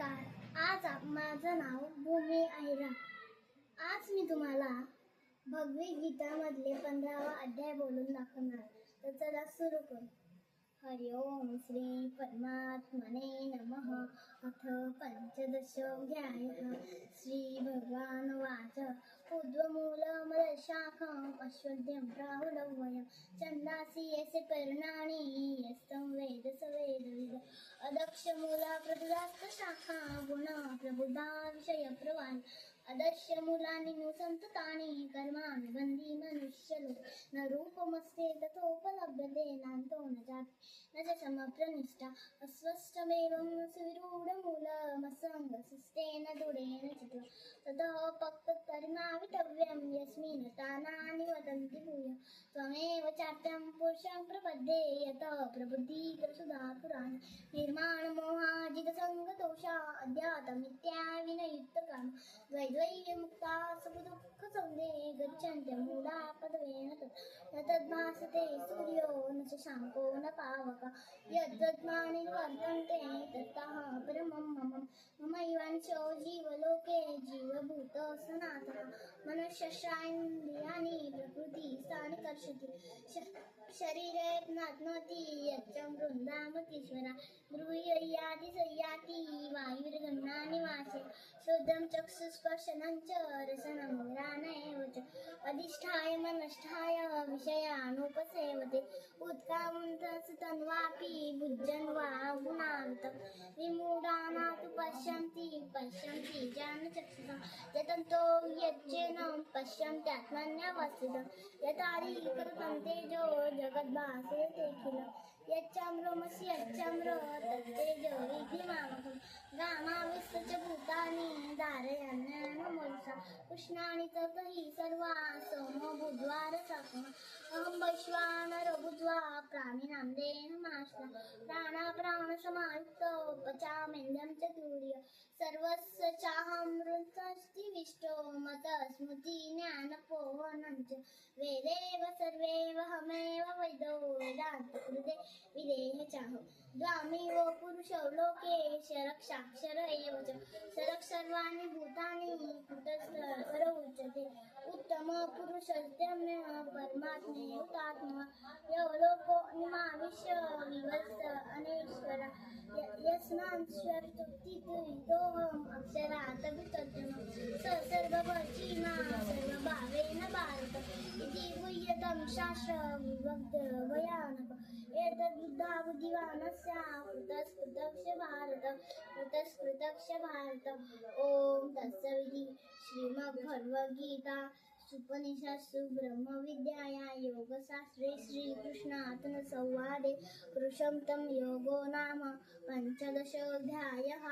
नमस्कार. आज माझं नाव भूमी अहिरा आज मी तुम्हाला भगवद्गीतामधले पंधरावा अध्याय बोलून दाखवणार तर चला सुरू करू. हरि ओम श्री परमात्मने नमः. अथ भगवान श्रीभगवानुवाच ऊर्ध्वमूलमदशाखम् अश्वद्यं प्राहुलवयं छन्दासि यस्य पर्णानि यस्तं वेद स वेदविद अदक्षमूला प्रभुदास्तशाखा गुण प्रबुधा विषयप्रवान् अदर्शमूलानि नु सन्ततानि कर्माणि बन्धी मनुष्यलोक न रूपमस्ते तथोपलभ्यते नान्तो न जाति न च समप्रनिष्ठा अस्वस्थमेवं सुविरूढमूलमसङ्गसुस्तेन दृढेन चित्वा ततः पक्वकर्मावितव्यं यस्मिन् तानानि वदन्ति भूय त्वमेव चात्यं पुरुषं प्रपद्ये यतः प्रबुद्धीकृतसुधा पुराण निर्माणमोहाजितसङ्गदोषा अध्यातमित्या विनयुक्तकाम द्वैद्वैमुक्ता सुखदुःखसंदे गच्छन्त्यमूढा पदवेन तत् न तद्भासते सूर्यो न च शाङ्को न पावक यद्वद्मानि वर्तन्ते तत्तः परमं मम जीवलोके जीवभूत सनातनः मनुष्यश्रान्द्रियाणि प्रकृतिस्थानि कर्षति श- शरीरे नात्नोति यच्च वृन्दामतीश्वरा गृह्याति सय्याति वायुर्गन्धानि वासे शुद्धं चक्षुस्पर्शनं च रसनं घ्राणेव च. अधिष्ठाय मनष्ठाय विषयानुपसेवते. उत्कामन्तस्य तन्वापि भुजन् वा गुणान्तं। विमूढाना तु पश्यन्ति पश्यन्ति जानचक्षुषा यतन्तो यज्जेनं पश्यन्त्यात्मन्यवस्थितं यतारि कृतं तेजो जगद्भासते किल। यच्चाम्रमसि यच्चाम्र तत्तेजो विधि मामकं गामाविश्व च भूतानि धारयन्नमोषा कृष्णानि ततहि सर्वा सोमो અહમ વૈશ્વાન રઘુદ્વા પ્રાણીનામ દેન માશ્વા પ્રાણા પ્રાણ સમાસ્ત પચામેન્દ્રમ ચતુર્ય સર્વસ્વ ચાહમ વૃતસ્તિ વિષ્ટો મત સ્મૃતિ જ્ઞાન પોવનમ ચ વેદેવ સર્વેવ હમેવ વૈદો વેદાંત કૃતે વિદેહ ચાહો દ્વામીવો પુરુષો લોકે શરક્ષાક્ષર એવ ઉત્તમ પુરુષસ્તમ્ય लोको निमाविश्य विवत्स अनेश्वर यस्मान्श्वरतुक्तितुहितोऽहम् अक्षरात् वितत्यम स सर्वभर्चीमा सर्वभावेन भारत इति गुह्यतं शास्त्रविभक्त भयानक एतद्बुद्धा बुद्धिवानस्य कृतस्कृतक्ष भारत कृतस्कृतक्ष भारत ॐ तत्सविधि श्रीमद्भगवद्गीता उपनिषत्सु ब्रह्मविद्याया योगशास्त्रे श्रीकृष्णात्मसंवादे पुरुषं तं योगो नाम पञ्चदशोऽध्यायः